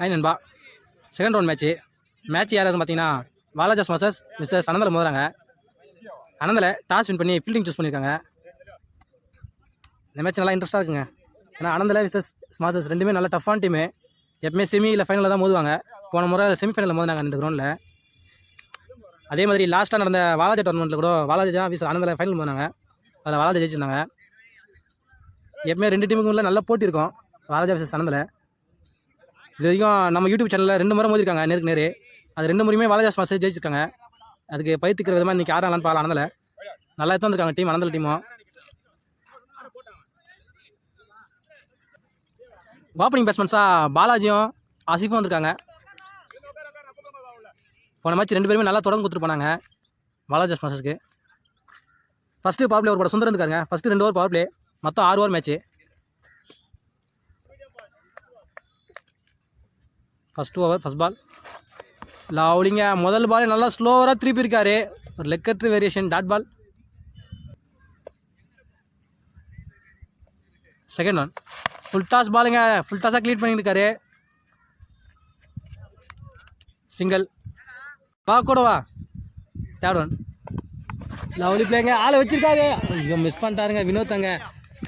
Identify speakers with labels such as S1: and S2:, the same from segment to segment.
S1: Hi நண்பா. Second round match match யாராவது பார்த்தீங்கன்னா வாலாஜாஸ் மாசஸ் மிஸ்டர்ஸ் அனந்தல மோதுறாங்க அனந்தல டாஸ் வின் பண்ணி ஃபீல்டிங் சூஸ் பண்ணியிருக்காங்க. இந்த மேட்ச் நல்லா இன்ட்ரெஸ்ட்டாக இருக்குங்க. ஏன்னா அனந்தல விசஸ் ஸ்மாசஸ் ரெண்டுமே நல்லா டஃப்பான டீமு எப்பவுமே செமி இல்லை ஃபைனலில் தான் மோதுவாங்க. போன முறை செமிஃபைனலில் மோதினாங்க இந்த கிரௌண்டில் அதே மாதிரி லாஸ்ட்டாக நடந்த வாலாஜா டோர்னமெண்ட்டில் கூட வாலாஜா விசஸ் அனந்தல ஃபைனல் மோதினாங்க. அதில் வாலாஜா ஜெயிச்சிருந்தாங்க. எப்பவுமே ரெண்டு டீமுக்கு உள்ள நல்ல போட்டி இருக்கும். வாலாஜா விசஸ் அனந்தல. இது வரைக்கும் நம்ம யூடியூப் சேனலில் ரெண்டு முறை மோதிருக்காங்க நேருக்கு நேரு. அது ரெண்டு முறையுமே வாலாஜா ஸ்மாசஸ் ஜெயிச்சிருக்காங்க. அதுக்கு பயிற்றுக்கிற விதமாக இன்றைக்கி ஆறாங்களான்னு பார்க்கலாம் அனந்தல நல்லா எடுத்து வந்திருக்காங்க டீம் அனந்தல டீமும் ஓப்பனிங் பேட்ஸ்மேன்ஸாக பாலாஜியும் ஆசிஃபும் வந்திருக்காங்க. போன மேட்ச் ரெண்டு பேருமே நல்லா தொடர்ந்து கொடுத்துட்டு போனாங்க. வாலாஜாஸ் மாஸ்டருக்கு ஃபஸ்ட்டு பவர் பிளே ஒரு படம் சுந்தரம் இருக்காங்க ஃபஸ்ட்டு ரெண்டு ஓவர் பவர் பிளே மொத்தம் ஆறு over match first over first ball லவ்லிங்க முதல் பால் நல்லா ஸ்லோவராக திருப்பி இருக்காரு ஒரு லெக்கற்று variation dot ball second one full toss பாலுங்க ஃபுல் டாஸாக க்ளீட் பண்ணியிருக்காரு. சிங்கிள் வா கூட வா. தேர்ட் ஒன் லவ்லி பிளேங்க ஆளை வச்சிருக்காரு. ஐயோ மிஸ் பண்ணிட்டாருங்க வினோத்தாங்க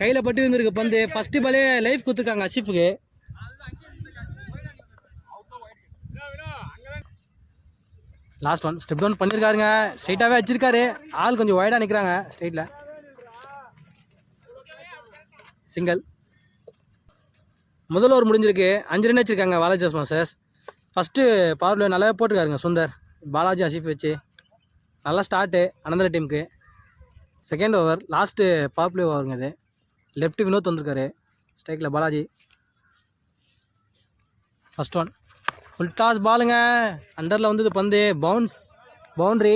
S1: கையில் பட்டு வந்துருக்கு பந்து. ஃபஸ்ட்டு பாலே லைஃப் கொடுத்துருக்காங்க அஷிஃபுக்கு லாஸ்ட் ஒன் ஸ்டெப் டவுன் பண்ணியிருக்காருங்க ஸ்ட்ரைட்டாகவே வச்சிருக்காரு. ஆள் கொஞ்சம் ஒய்டாக நிற்கிறாங்க ஸ்ட்ரைட்டில் சிங்கிள் முதல் ஓவர் முடிஞ்சிருக்கு. அஞ்சு ரன் வச்சுருக்காங்க பாலாஜி மாஸ்டர்ஸ் ஃபஸ்ட்டு பவர் நல்லாவே போட்டிருக்காருங்க சுந்தர். பாலாஜி அசிஃப் வச்சு. நல்லா ஸ்டார்ட்டு அனந்தர டீமுக்கு second over last power play ஓவருங்க இது. லெஃப்ட் வினோத் வந்திருக்காரு. ஸ்ட்ரைக்கில் Balaji. First one full toss பாலுங்க அண்டரில் வந்தது பந்து பவுன்ஸ் பவுண்ட்ரி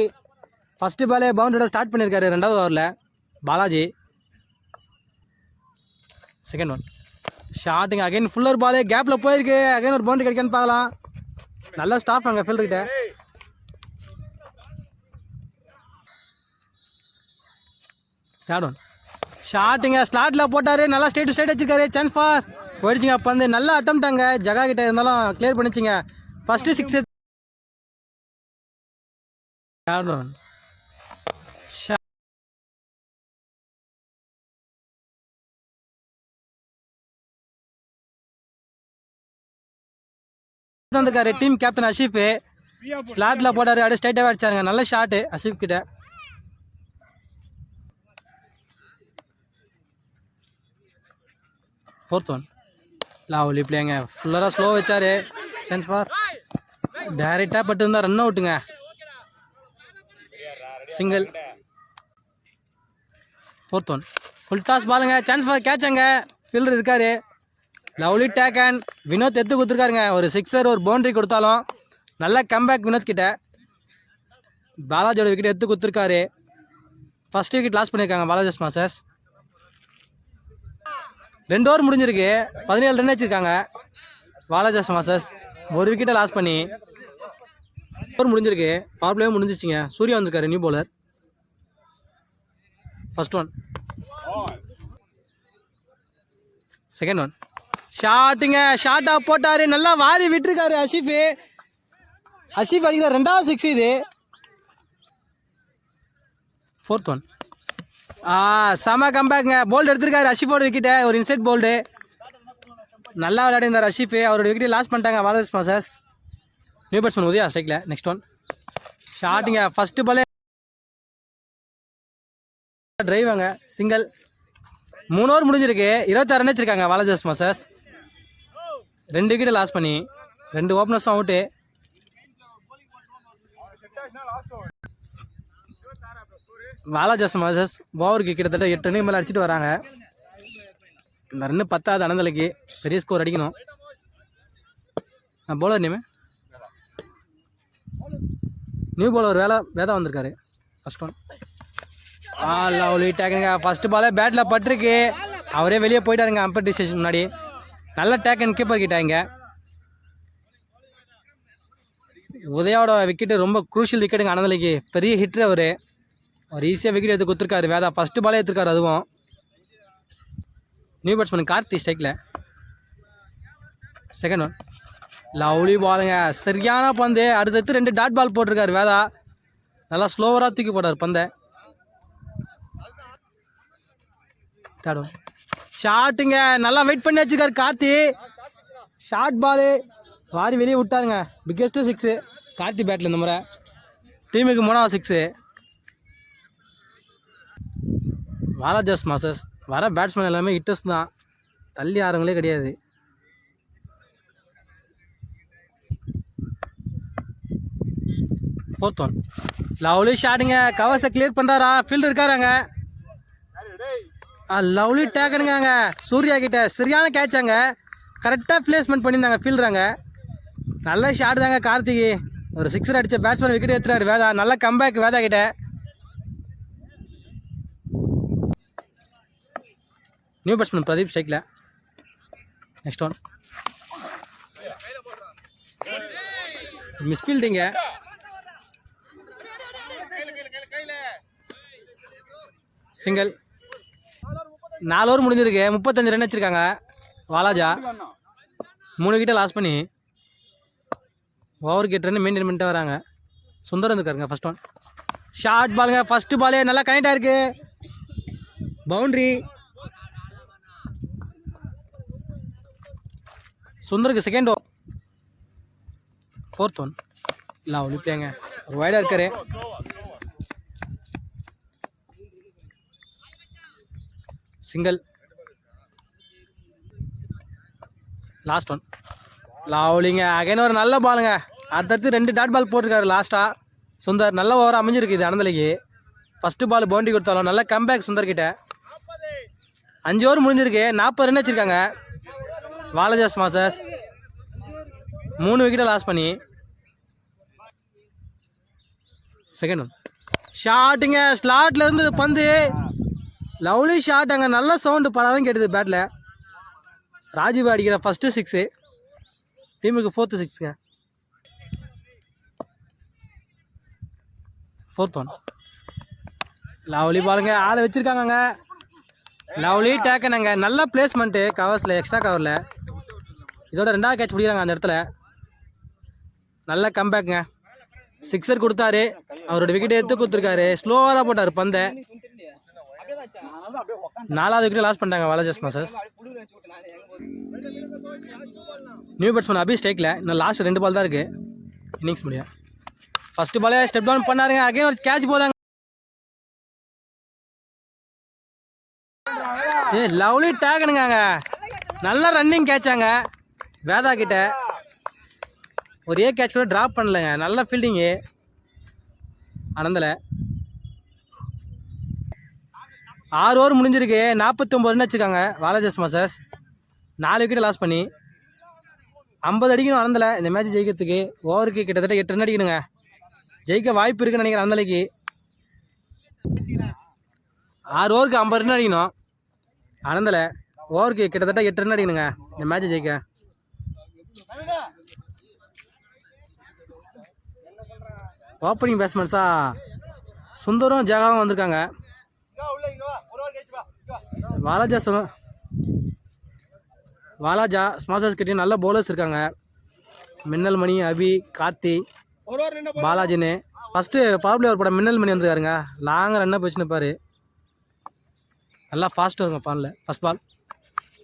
S1: ஃபஸ்ட்டு பாலே பவுண்டரியோட ஸ்டார்ட் பண்ணியிருக்காரு ரெண்டாவது ஓவரில் பாலாஜி. செகண்ட் ஒன் ஷாட்டுங்க அகைன் ஃபுல்லர் பாலே கேப்பில் போயிருக்கு. அகைன் ஒரு பவுண்டரி கிடைக்கான்னு பார்க்கலாம். நல்ல ஸ்டாஃப் அங்கே ஃபீல்டர்கிட்ட தேர்ட் ஒன் ஷாட்டுங்க ஸ்லாட்டில் போட்டார். நல்லா ஸ்டேட் ஸ்டேட் வச்சுருக்காரு. சான்ஸ் ஃபார் போயிடுச்சுங்க. அப்போ வந்து நல்லா அட்டம்ட்டாங்க ஜகா கிட்ட இருந்தாலும் கிளியர் பண்ணிச்சிங்க. ஃபஸ்ட்டு சிக்ஸ் தேர்ட் வந்திருக்காரு டீம் கேப்டன் அஷிஃப். ஸ்லாட்ல போட்டாரு. அப்படியே ஸ்ட்ரைட்டாகவே அடிச்சாருங்க. நல்ல ஷாட்டு அஷீஃப் கிட்ட. ஃபோர்த் ஒன் லாவலி பிளேங்க ஃபுல்லராக ஸ்லோ வச்சாரு. சான்ஸ் ஃபார் டைரெக்டாக பட்டு இருந்தால் run அவுட்டுங்க single fourth one full toss பாலுங்க சான்ஸ் ஃபார் கேட்சங்க ஃபீல்டர் இருக்காரு. லவ்லி டேக் அண்ட் வினோத் எடுத்து கொடுத்துருக்காருங்க. ஒரு சிக்ஸர் ஒரு பவுண்ட்ரி கொடுத்தாலும் நல்ல கம்பேக் வினோத் கிட்ட. பாலாஜியோட விக்கெட் எடுத்து கொடுத்துருக்காரு. ஃபஸ்ட் விக்கெட் லாஸ் பண்ணியிருக்காங்க பாலாஜி மாசஸ் ரெண்டு ஓவர் முடிஞ்சிருக்கு. பதினேழு ரன் வச்சுருக்காங்க. பாலாஜாஸ் மாசஸ் ஒரு விக்கெட்டை லாஸ் பண்ணி ஓவர் முடிஞ்சிருக்கு. பவர் பிளேவும் முடிஞ்சிச்சிங்க. சூர்யா வந்திருக்காரு new bowler first one second one ஷாட்டுங்க ஷாட்டாக போட்டார். நல்லா வாரி விட்டுருக்காரு அஷிஃபு. அஷிஃப் அடிக்கிற ரெண்டாவது சிக்ஸ் இது. ஃபோர்த் ஒன் ஆ செம கம்பேக்குங்க போல்டு எடுத்திருக்காரு அஷிஃபோட விக்கெட்டை ஒரு இன்சைட் போல்டு நல்லா விளையாடிருந்தார் அஷிஃபு அவரோட விக்கெட்டை லாஸ் பண்ணிட்டாங்க வாலஸ் மாசஸ் நியூ பேட்ஸ்மேன் உதயா ஸ்ட்ரைக்கில் நெக்ஸ்ட் ஒன் ஷாட்டுங்க ஃபஸ்ட்டு பாலே டிரைவாங்க சிங்கிள் மூணு ஓவர் முடிஞ்சிருக்கு. இருபத்தாறு ரன் வச்சிருக்காங்க வாலஜாஸ் மாசஸ் ரெண்டு விக்கெட்டு லாஸ் பண்ணி ரெண்டு ஓப்பனர்ஸும் அவுட்டு வாலாஜாஸ் மாசஸ் ஓவருக்கு கிட்டத்தட்ட எட்டு ரன் மேலே அடிச்சுட்டு வராங்க. இந்த ரன்னு பத்தாவது அனந்தலைக்கு பெரிய ஸ்கோர் அடிக்கணும். நான் போலர் நேமு? நியூ போலர் வேலை வேதா வந்திருக்காரு. ஃபஸ்ட் ஒன் ஆ லவ்லி டேக்கனுங்க ஃபஸ்ட்டு பாலே பேட்டில் பட்டிருக்கு. அவரே வெளியே போயிட்டாருங்க அம்பர் டிசிஷன் முன்னாடி. நல்ல டேக்கன் கீப்பர் கிட்டாங்க உதயாவோட விக்கெட்டு ரொம்ப குரூஷியல் விக்கெட்டுங்க அனந்தலைக்கு. பெரிய ஹிட்ரு அவர். அவர் ஈஸியாக விக்கெட் எடுத்து கொடுத்துருக்காரு. வேதா ஃபஸ்ட்டு பாலே எடுத்துருக்காரு அதுவும். நியூ பேட்ஸ்மேன் கார்த்தி ஸ்ட்ரைக்கில் செகண்ட் ஒன் லவ்லி பாலுங்க சரியான பந்து. அடுத்தடுத்து ரெண்டு டாட் பால் போட்டிருக்காரு வேதா. நல்லா ஸ்லோவராக தூக்கி போட்டார் பந்தை. தேடும் ஷாட்டுங்க நல்லா வெயிட் பண்ணி வச்சிருக்காரு கார்த்தி. ஷார்ட் பாலு வாரி வெளியே விட்டாருங்க. பிக்கெஸ்ட்டு சிக்ஸு கார்த்தி பேட்டில் இந்த முறை. டீமுக்கு மூணாவது சிக்ஸு வாலாஜாஸ் மாசஸ் வர பேட்ஸ்மேன் எல்லாமே ஹிட்டர்ஸ் தான். தள்ளி ஆறுங்களே கிடையாது. ஃபோர்த் ஒன் லவ்லி ஷாட்டுங்க. கவர்ஸை கிளியர் பண்ணுறாரா ஃபீல்டு இருக்காராங்க ஆ லவ்லி டேக்கனுங்க சூர்யா கிட்ட. சரியான கேட்சாங்க கரெக்டாக பிளேஸ்மெண்ட் பண்ணியிருந்தாங்க ஃபீல்டுறாங்க நல்ல ஷாட் தாங்க கார்த்திகி ஒரு சிக்ஸர் அடித்த பேட்ஸ்மேன் விக்கெட் எடுத்துறாரு வேதா. நல்ல கம்பேக் வேதா கிட்ட. நியூ பேட்ஸ்மேன் பிரதீப் ஸ்ட்ரைக்கில் நெக்ஸ்ட் ஒன் மிஸ்ஃபீல்டிங்க சிங்கிள் நாலு ஓவர் முடிஞ்சிருக்கு. முப்பத்தஞ்சு ரன் வச்சுருக்காங்க. வாலாஜா. மூணு கிட்ட லாஸ் பண்ணி ஓவர் கிட்ட ரன் மெயின்டைன் பண்ணிட்டு வராங்க. சுந்தரம் இருக்காருங்க ஃபர்ஸ்ட் ஒன் ஷார்ட் பாலுங்க ஃபஸ்ட்டு பாலே நல்லா கனெக்ட் ஆயிருக்கு பவுண்ட்ரி சுந்தருக்கு செகண்ட் ஓ ஃபோர்த் ஒன் இல்லை அவள் இப்படியாங்க ஒரு வயலாக இருக்காரு. சிங்கிள் லாஸ்ட் ஒன் லவ்லிங்க அகைன் ஒரு நல்ல பாலுங்க அடுத்தடுத்து ரெண்டு டாட் பால் போட்டிருக்காரு லாஸ்ட்டாக சுந்தர் நல்ல ஓவராக அமைஞ்சிருக்கு இது அனந்தலைக்கு. ஃபஸ்ட்டு பால் பவுண்டரி கொடுத்தாலும் நல்ல கம்பேக் சுந்தர்கிட்ட. அஞ்சு ஓவர் முடிஞ்சிருக்கு. நாற்பது ரன் வச்சுருக்காங்க வாலஜாஸ் மாசாஸ் மூணு விக்கெட்டை லாஸ் பண்ணி. செகண்ட் ஒன் ஷாட்டுங்க ஸ்லாட்ல இருந்து பந்து. லவ்லி ஷாட் அங்கே. நல்ல சவுண்டு படாதான் கேட்டுது பேட்டில் ராஜீவ் அடிக்கிற ஃபஸ்ட்டு சிக்ஸு டீமுக்கு ஃபோர்த்து சிக்ஸுங்க ஃபோர்த் ஒன் லவ்லி பாருங்க ஆளை வச்சுருக்காங்கங்க. லவ்லி டேக்கனுங்க நல்ல பிளேஸ்மெண்ட்டு கவர்ஸில் எக்ஸ்ட்ரா கவரில் இதோட ரெண்டாவது கேட்ச் பிடிக்கிறாங்க அந்த இடத்துல. நல்ல கம்பேக்குங்க சிக்ஸர் கொடுத்தாரு. அவரோட விக்கெட் எடுத்து கொடுத்துருக்காரு. ஸ்லோவாக தான் போட்டார் பந்தை. நாலாவது விக்கெட் லாஸ் பண்ணிட்டாங்க Walaja's sir new batsman Abhi ஸ்டேக்கில் இன்னும் லாஸ்ட் ரெண்டு பால் தான் இருக்குது இன்னிங்ஸ் முடியும் ஃபர்ஸ்ட் பாலே ஸ்டெப் டவுன் பண்ணாருங்க. அகைன் ஒரு கேட்ச் போதாங்க. ஏ லவ்லி டேகனுங்க நல்ல ரன்னிங் கேட்சாங்க வேதா கிட்ட ஒரே கேட்ச் கூட ட்ராப் பண்ணலங்க. நல்ல ஃபீல்டிங்கு அனந்தல. ஆறு ஓவர் முடிஞ்சிருக்கு. நாற்பத்தொம்பது ரன் வச்சுருக்காங்க. வாலாஜஸ் மாசஸ் நாலு விக்கெட் லாஸ் பண்ணி. ஐம்பது அடிக்கணும் அனந்தல. இந்த மேட்ச் ஜெயிக்கிறதுக்கு. ஓவருக்கு கிட்டத்தட்ட எட்டு ரன் அடிக்கணுங்க. ஜெயிக்க வாய்ப்பு இருக்குன்னு நினைக்கிறேன் அனந்தலைக்கு. ஆறு ஓவருக்கு ஐம்பது ரன் அடிக்கணும். அனந்தல. ஓவருக்கு கிட்டத்தட்ட எட்டு ரன் அடிக்கணுங்க. இந்த மேட்ச் ஜெயிக்க. ஓப்பனிங் பேட்ஸ்மேன்ஸா சுந்தரும் ஜெகாவும் வந்திருக்காங்க. வாலாஜா சும- வாலாஜா ஸ்மாசர்ஸ் கிட்டேயும் நல்ல பவுலர்ஸ் இருக்காங்க. மின்னல் மணி அபி கார்த்தி பாலாஜின்னு. ஃபஸ்ட்டு பிளேயர் படம் மின்னல் மணி வந்துருக்காருங்க. லாங் ரன்னை போச்சு நிற்பாரு நல்லா ஃபாஸ்ட்டாக இருக்கும் ஃபானில் ஃபர்ஸ்ட் பால்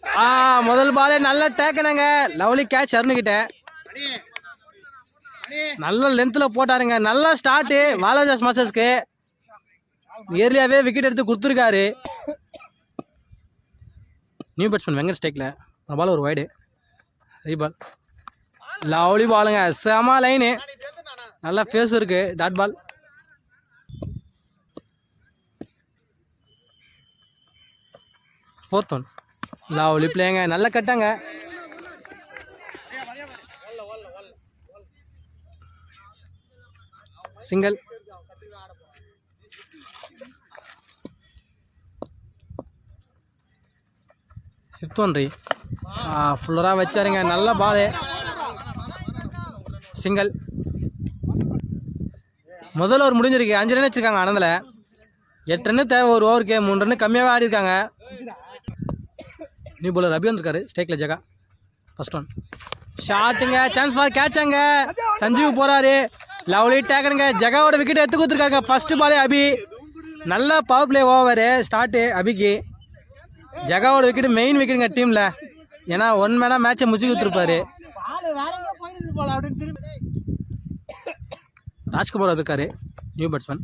S1: ஆ முதல் பாலே நல்ல டேக்கனுங்க. Lovely catch அருணுகிட்ட. நல்ல லென்த்தில் போட்டாருங்க. நல்ல ஸ்டார்ட்டு வாலாஜாஸ் மாஸ்டர்ஸ்க்கு ஏர்லியாகவே விக்கெட் எடுத்து கொடுத்துருக்காரு. நியூ பேட்ஸ்மேன் வெங்கட் ஸ்டேக்கில் ஒரு பால் ஒரு வைடு ரீபால் லவ்லி பாலுங்க செம லைனு நல்லா ஃபேஸ் இருக்குது dot ball fourth one lovely பிள்ளைங்க நல்ல கட்டாங்க. சிங்கிள். ஃபிஃப்த் ஒன் ஃபுல்லராக வச்சாருங்க நல்ல பாலு சிங்கிள். முதல் ஓவர் முடிஞ்சிருக்கு அஞ்சு ரன் வச்சுருக்காங்க ஆனந்தில். எட்டு ரன்னு தேவை ஒரு ஓவருக்கு மூணு ரன்னு கம்மியாகவே ஆடி இருக்காங்க நியூ போலர் அபி வந்திருக்காரு ஸ்டேக்கில் ஜெகா. ஃபர்ஸ்ட் ஒன் ஷாட்டுங்க சான்ஸ் பார் கேட்சாங்க சஞ்சீவ் போகிறாரு லவ்லி டேக்கனுங்க ஜெகாவோட விக்கெட் எடுத்து கொடுத்துருக்காங்க. ஃபர்ஸ்ட் பாலே அபி. நல்ல பவர் பிளே ஓவரு ஸ்டார்ட்டு அபிக்கு. ஜெகாவோட விக்கெட் மெயின் விக்கெட்டுங்க டீமில் ஏன்னா ஒன் மேனாக மேட்சை முடிச்சு கொடுத்துருப்பாரு. ராஜ்குமார் இருக்காரு. நியூ பேட்ஸ்மேன்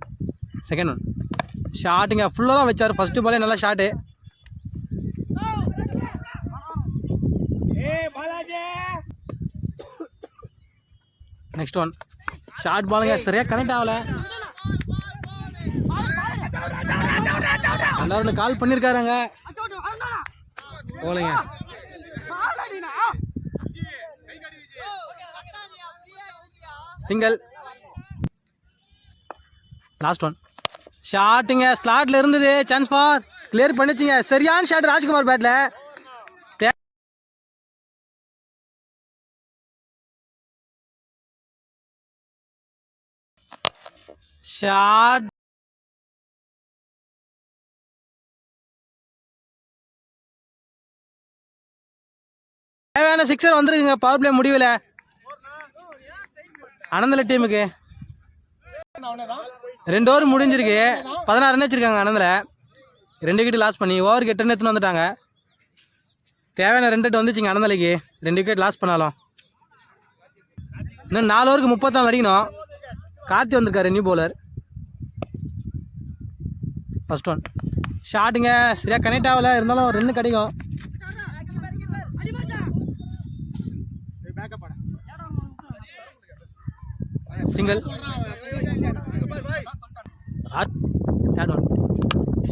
S1: செகண்ட் ஒன் ஷாட்டுங்க ஃபுல்லாக வச்சார். ஃபஸ்ட்டு பாலே நல்லா ஷாட்டு நெக்ஸ்ட் ஒன் ஷார்ட் பாலுங்க சரியாக கனெக்ட் ஆகல. எல்லாரும் கால் பண்ணியிருக்காருங்க போலங்க சிங்கிள் லாஸ்ட் ஒன் ஷாட்டுங்க ஸ்லாட்டில் இருந்தது. சான்ஸ் ஃபார் கிளியர் பண்ணிச்சுங்க. சரியான ஷாட் ராஜ்குமார் பேட்டில் ஷாட் தேவையான சிக்ஸர் வந்துருக்குங்க. பவர் பிளே முடிவில் அனந்தல டீமுக்கு ரெண்டு ஓவர் முடிஞ்சிருக்கு. பதினாறு ரன் வச்சுருக்காங்க அனந்தில். ரெண்டு விக்கெட் லாஸ் பண்ணி ஓவருக்கு எட்டு ரன் எடுத்துன்னு வந்துட்டாங்க. தேவையான ரெண்டு எட்டு வந்துச்சுங்க அனந்தலைக்கு. ரெண்டு விக்கெட் லாஸ் பண்ணாலும். இன்னும் நாலு ஓவருக்கு முப்பத்தாலு அடிக்கணும். கார்த்தி வந்திருக்காரு நியூ பவுலர் ஃபஸ்ட் ஒன் ஷாட்டுங்க சரியாக கனெக்ட் ஆகல. இருந்தாலும் ரெண்டு கிடைக்கும். சிங்கிள்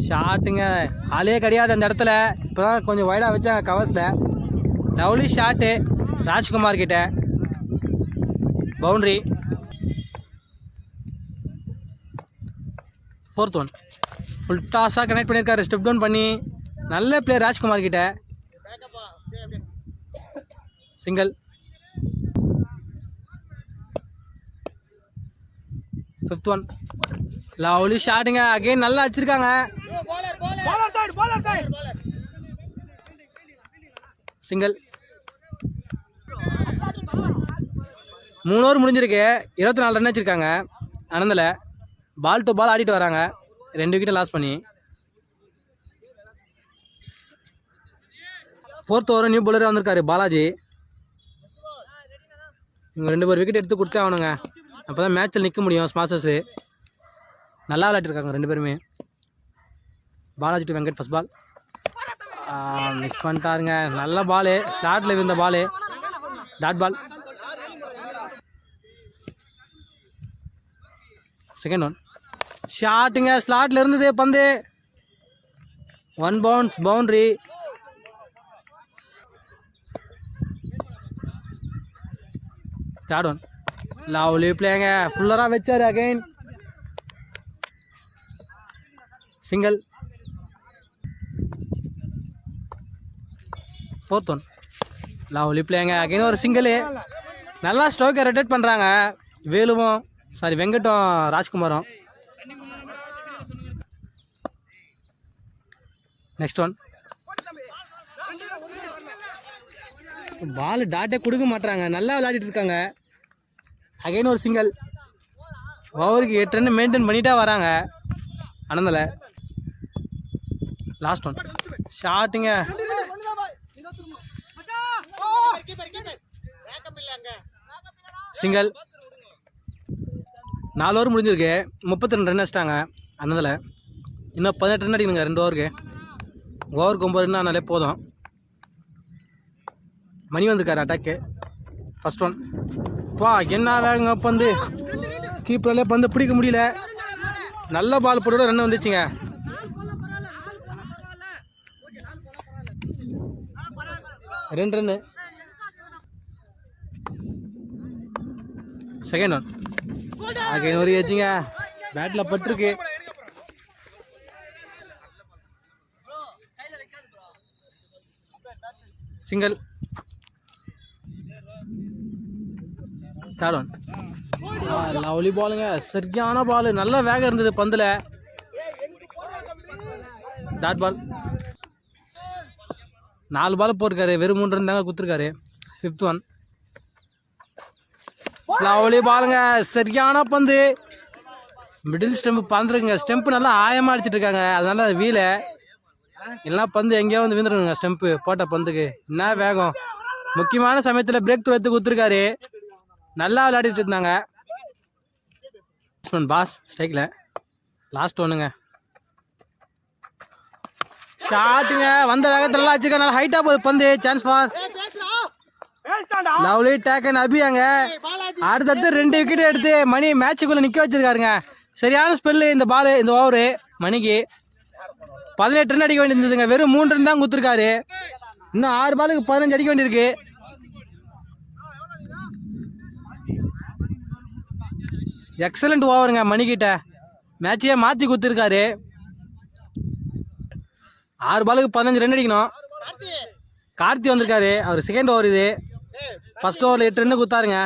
S1: ஷாட்டுங்க ஆளே கிடையாது அந்த இடத்துல. இப்போ தான் கொஞ்சம் வைடாக வச்சாங்க கவர்ஸில் லவ்லி ஷாட்டு ராஜ்குமார் கிட்ட. பவுண்ட்ரி ஃபோர்த் ஒன் ஃபுல் டாஸாக கனெக்ட் பண்ணியிருக்காரு. ஸ்டெப் டவுன் பண்ணி நல்ல பிளேயர் ராஜ்குமார் கிட்ட. சிங்கிள் ஃபிஃப்த் ஒன் லவ்லி ஷாட்டுங்க அகைன் நல்லா அடிச்சிருக்காங்க. சிங்கிள் மூணு ஓவர் முடிஞ்சிருக்கு. இருபத்தி நாலு ரன் வச்சிருக்காங்க அனந்தில் பால் டு பால் ஆடிட்டு வராங்க. ரெண்டு விக்கெட்டை லாஸ் பண்ணி. ஃபோர்த் ஓவர் நியூ bowler வந்திருக்காரு பாலாஜி. இவங்க ரெண்டு பேர் விக்கெட் எடுத்து கொடுத்தே ஆகணுங்க. அப்போ தான் மேட்ச்சில் நிற்க முடியும் ஸ்மாசஸ்ஸு நல்லா விளையாட்டுருக்காங்க ரெண்டு பேருமே. Balaji to Venkat first ball miss பண்ணிட்டாருங்க. நல்ல பாலு ஸ்லாட்டில் இருந்த ball dot ball second one ஷாட்டுங்க ஸ்லாட்டில் இருந்தது பந்து one bounce boundary third one lovely பிளேங்க ஃபுல்லராக வச்சார் again single fourth one lovely பிளேங்க again ஒரு சிங்கிள் நல்லா ஸ்டோக்கை ரொட்டேட் பண்ணுறாங்க வேலுவும் சாரி வெங்கட்டும் ராஜ்குமாரும் நெக்ஸ்ட் ஒன் பால் டாட்டே கொடுக்க மாட்டுறாங்க நல்லா விளையாடிட்டு இருக்காங்க. அகைன் ஒரு சிங்கிள் ஓவருக்கு எட்டு ரன் மெயின்டைன் பண்ணிட்டே வராங்க. அனந்தில் லாஸ்ட் ஒன் ஷாட்டுங்க சிங்கிள் நாலு ஓவர் முடிஞ்சிருக்கு. முப்பத்தி ரெண்டு ரன் வச்சிட்டாங்க அனந்தில் இன்னும் பதினெட்டு ரன் அடிக்கணுங்க ரெண்டு ஓவருக்கு ஓவர் ஒம்பது ரன் ஆனாலே போதும். மணி வந்திருக்காரு அட்டாக்கு ஃபஸ்ட் ஒன் பா என்ன வேகங்க பந்து? கீப்பராலே பந்து பிடிக்க முடியல. நல்ல பால் போட்டு ரன் வந்துச்சுங்க. ரெண்டு ரன்னு செகண்ட் ஒன் அகைன் ஒரு ஏச்சுங்க பேட்டில் பட்டிருக்கு. சிங்கல் தேர்ட் ஒன் லவ்லி பாலுங்க சரியான பால் நல்ல வேகம் இருந்தது பந்தில். டாட் பால் நாலு பால் போட்டிருக்காரு. வெறும் மூன்று இருந்தாங்க தாங்க கொடுத்துருக்காரு. ஃபிஃப்த் ஒன் லவ்லி பாலுங்க சரியான பந்து. மிடில் ஸ்டெம்ப் பறந்துருக்குங்க ஸ்டெம்ப் நல்லா ஆயமாக அடிச்சிட்டு இருக்காங்க. அதனால அது இல்லைனா பந்து எங்கேயோ வந்து விழுந்துருங்க ஸ்டெம்ப்பு போட்ட பந்துக்கு. என்ன வேகம்? முக்கியமான சமயத்தில் பிரேக் த்ரூ எடுத்து கொடுத்துருக்காரு. நல்லா விளையாடிட்டு இருந்தாங்க. பாஸ் ஸ்ட்ரைக்கில் லாஸ்ட் ஒன்றுங்க ஷாட்டுங்க வந்த வேகத்துலலாம் வச்சிருக்க நல்லா ஹைட்டாக போகுது பந்து. சான்ஸ் ஃபார் லவ்லி டேக்கன் அபியாங்க அடுத்தடுத்து ரெண்டு விக்கெட் எடுத்து மணி மேட்சுக்குள்ளே நிற்க வச்சிருக்காருங்க. சரியான ஸ்பெல்லு இந்த பால் இந்த ஓவரு மணிக்கு. பதினெட்டு ரன் அடிக்க வேண்டியிருந்ததுங்க. வெறும் மூணு ரன் தான் குத்துருக்காரு இன்னும் ஆறு பாலுக்கு பதினஞ்சு அடிக்க வேண்டியிருக்கு. எக்ஸலண்ட் ஓவருங்க மணிக்கிட்ட மேட்சையே மாற்றி குத்துருக்காரு ஆறு பாலுக்கு பதினஞ்சு ரன் அடிக்கணும். கார்த்தி வந்திருக்காரு. அவர் செகண்ட் ஓவர் இது. ஃபஸ்ட் ஓவரில் எட்டு ரன் குத்தாருங்க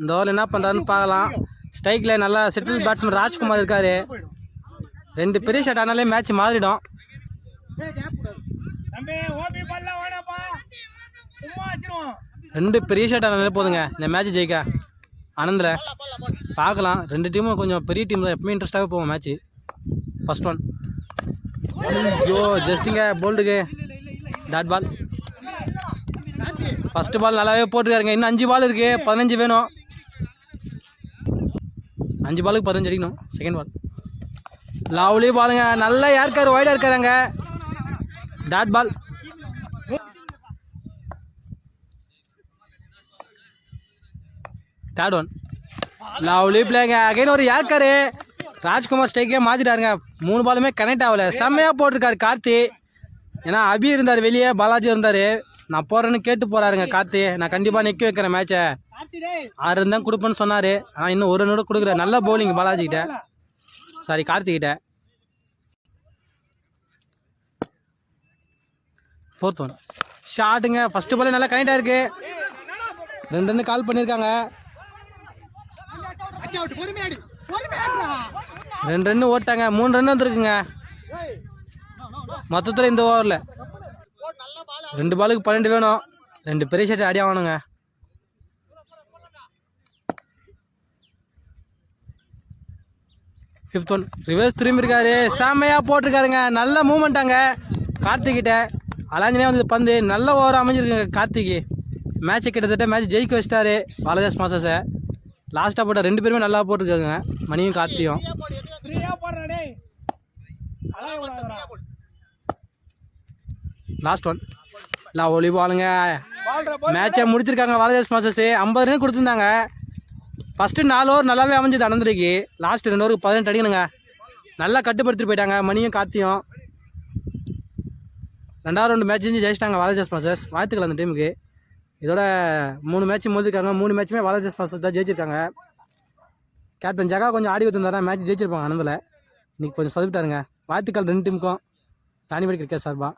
S1: இந்த ஓவரில் என்ன பண்ணுறாருன்னு பார்க்கலாம். ஸ்ட்ரைக்கில் நல்லா செட்டில் பேட்ஸ்மேன் ராஜ்குமார் இருக்காரு. ரெண்டு பெரிய ஷாட் ஆனாலே மேட்ச் மாறிடும். ரெண்டு பெரிய ஷாட் ஆனாலே போதுங்க. இந்த மேட்ச் ஜெயிக்க. ஆனந்தில். பார்க்கலாம். ரெண்டு டீமும் கொஞ்சம் பெரிய டீம் தான். எப்பவுமே இன்ட்ரெஸ்டாகவே போவோம் மேட்ச்சு ஃபர்ஸ்ட் ஒன் ஐயோ ஜஸ்ட்டுங்க போல்டுக்கு டாட் பால் ஃபர்ஸ்ட் பால் நல்லாவே போட்டுருக்காருங்க. இன்னும் அஞ்சு பால் இருக்குது பதினஞ்சு வேணும். அஞ்சு பாலுக்கு பதினஞ்சு அடிக்கணும். செகண்ட் பால் லவ்லி பாலுங்க நல்லா யாருக்காரு? ஒய்டாக இருக்காருங்க dot ball third one lovely பிளேங்க again ஒரு யாருக்காரு? ராஜ்குமார் ஸ்டைக்கே மாற்றிட்டாருங்க மூணு பாலுமே கனெக்ட் ஆகலை. செம்மையாக போட்டிருக்காரு கார்த்தி. ஏன்னா அபி இருந்தார் வெளியே பாலாஜி இருந்தார். நான் போகிறேன்னு கேட்டு போகிறாருங்க கார்த்தி. நான் கண்டிப்பாக நிற்க வைக்கிறேன் மேட்சை ஆறு இருந்தால் தான் கொடுப்பேன்னு சொன்னார். ஆனால் இன்னும் ஒரு ரன்னோட கொடுக்குறேன் நல்ல பவுலிங் பாலாஜிக்கிட்ட சாரி கார்த்திகிட்ட ஃபோர்த் ஒன் ஷாட்டுங்க ஃபஸ்ட்டு பாலே நல்லா கனெக்ட் ஆயிருக்கு. ரெண்டு ரெண்டு கால் பண்ணியிருக்காங்க ரெண்டு ரன்னு ஓட்டாங்க. மூணு ரன் வந்துருக்குங்க. மொத்தத்தில் இந்த ஓவரில் ரெண்டு பாலுக்கு பன்னெண்டு வேணும். ரெண்டு பெரிய ஷர்ட் அடி ஆகணுங்க. ஃபிஃப்த் ஒன் ரிவர்ஸ் திரும்பியிருக்காரு. செம்மையாக போட்டிருக்காருங்க. நல்ல மூமெண்ட்டாங்க கார்த்திகிட்ட அலாஞ்சனே வந்து பந்து. நல்ல ஓவர் அமைஞ்சிருக்குங்க கார்த்திக்கு. மேட்ச்சை கிட்டத்தட்ட மேட்ச் ஜெயிக்க வச்சிட்டாரு பாலதாஸ் மாசஸை லாஸ்ட்டாக போட்ட ரெண்டு பேருமே நல்லா போட்டிருக்காங்க. மணியும் கார்த்தியும். லாஸ்ட் ஒன் லா ஒளி பாலுங்க மேட்சை முடிச்சிருக்காங்க பாலதாஸ் மாசஸ் ஐம்பது ரன் கொடுத்துருந்தாங்க. ஃபஸ்ட்டு நாலு ஓவர் நல்லாவே அமைஞ்சது அனந்தரிக்கு லாஸ்ட் ரெண்டு ஓவருக்கு பதினெட்டு அடிக்கணுங்க. நல்லா கட்டுப்படுத்திட்டு போயிட்டாங்க. மணியும் கார்த்தியும். ரெண்டாவது ரெண்டு மேட்ச் செஞ்சு ஜெயிச்சிட்டாங்க வாலஜஸ் மாசஸ் வாழ்த்துக்கள் அந்த டீமுக்கு இதோட மூணு மேட்ச் மோதிருக்காங்க. மூணு மேட்ச்சுமே வாலஜஸ் மாசஸ் தான் ஜெயிச்சிருக்காங்க. கேப்டன் ஜகா கொஞ்சம் ஆடி வச்சிருந்தாரா மேட்ச் ஜெயிச்சிருப்பாங்க ஆனந்தில். இன்றைக்கி கொஞ்சம் சொதப்பிட்டாருங்க. வாழ்த்துக்கள் ரெண்டு டீமுக்கும் ராணிபடி கிரிக்கெட் சார்பா.